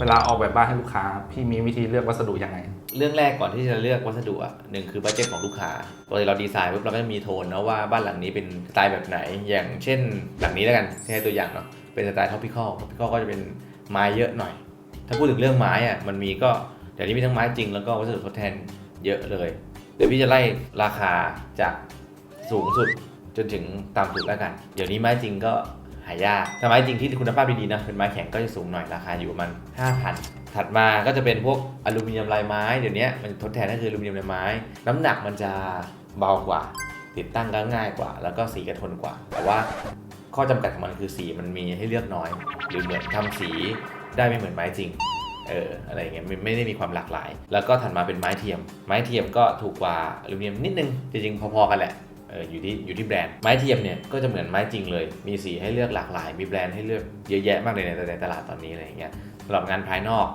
เวลาออกแบบบ้านให้ลูกค้า พี่มีวิธีเลือกวัสดุยังไง เรื่องแรกก่อนที่จะเลือกวัสดุอะหนึ่งคือบัจเจตของลูกค้าปกติเราดีไซน์ปุ๊บเราก็จะมีโทนนะว่าบ้านหลังนี้เป็นสไตล์แบบไหน อย่างเช่นหลังนี้แล้วกันให้ตัวอย่างเนาะเป็นสไตล์ท็อปพิคอลท็อปพิคอลก็จะเป็นไม้เยอะหน่อย ถ้าพูดถึงเรื่องไม้อะมันมีก็เดี๋ยวนี้มีทั้งไม้จริงแล้วก็วัสดุทดแทนเยอะเลย เดี๋ยวพี่จะไล่ราคาจากสูงสุดจนถึงต่ำสุดแล้วกัน เดี๋ยวนี้ไม้จริงก็ หายากถ้าไม้จริงที่คุณภาพดีๆนะเป็นไม้แข็งก็จะสูงหน่อยราคาอยู่ประมาณ5,000 ถัดมาก็จะเป็นพวกอลูมิเนียมลายไม้เดี๋ยวนี้มันทดแทนก็คืออลูมิเนียมลายไม้ น้ำหนักมันจะเบากว่า ติดตั้งก็ง่ายกว่า แล้วก็สีก็ทนกว่า แต่ว่าข้อจำกัดของมันคือสีมันมีให้เลือกน้อย หรือเหมือนทำสีได้ไม่เหมือนไม้จริงเอออะไรเงี้ยไม่ได้มีความหลากหลาย แล้วก็ถัดมาเป็นไม้เทียม ไม้เทียมก็ถูกกว่าอลูมิเนียมนิดนึงจริงๆพอๆกันแหละ อออยู่ที่อยู่ที่แบรนด์ไม้เทียมเนี่ยก็จะเหมือนไม้จริงเลย มีสีให้เลือกหลากหลาย มีแบรนด์ให้เลือกเยอะแยะมากเลยในในตลาดตอนนี้อะไรอย่างเงี้ยสำหรับงานภายนอก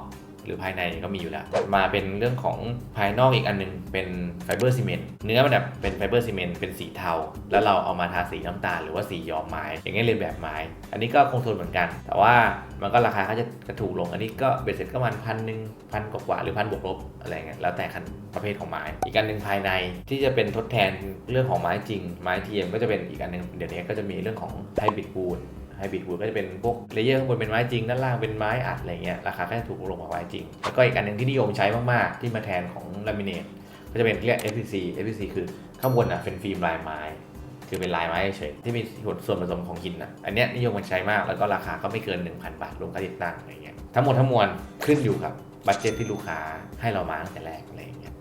หรือภายในก็มีอยู่แล้ว มาเป็นเรื่องของภายนอกอีกอันหนึงเป็นไฟเบอร์ซีเมนต์เนื้อมันแบบเป็นไฟเบอร์ซีเมนต์เป็นสีเทา แล้วเราเอามาทาสีน้ำตาลหรือว่าสีย้อมไม้ อย่างเงี้ยเรียนแบบไม้ อันนี้ก็คงทนเหมือนกัน แต่ว่ามันก็ราคาก็จะกระถูกลง อันนี้ก็เบ็ดเสร็จก็ประมันพันหนึ่งพันกว่าหรือพันบวกลบอะไรเงี้ยแล้วแต่คันประเภทของไม้ อีกอันหนึ่งภายในที่จะเป็นทดแทนเรื่องของไม้จริง ไม้เทียมก็จะเป็นอีกอันหนึ่งเดี๋ยวนี้ก็จะมีเรื่องของไฮบริดบูด ไฮบริดวูดก็จะเป็นพวกเลเยอร์ข้างบนเป็นไม้จริงด้านล่างเป็นไม้อัดอะไรเงี้ยราคาก็จะถูกลงกว่าไม้จริง แล้วก็อีกอันหนึ่งที่นิยมใช้มากๆ ที่มาแทนของลามิเนตก็จะเป็นเรียก FPC FPC คือข้างบนอะเป็นฟิล์มลายไม้ คือเป็นลายไม้เฉยที่มีส่วนผสมของหินอะอันเนี้ยนิยมมันใช้มากแล้วก็ราคาก็ไม่เกิน 1,000 บาทรวมค่าติดตั้งอะไรเงี้ยทั้งหมดทั้งมวลขึ้นอยู่กับบัตเจ็ตที่ลูกค้าให้เรามาตั้งแต่แรกอะไรเงี้ย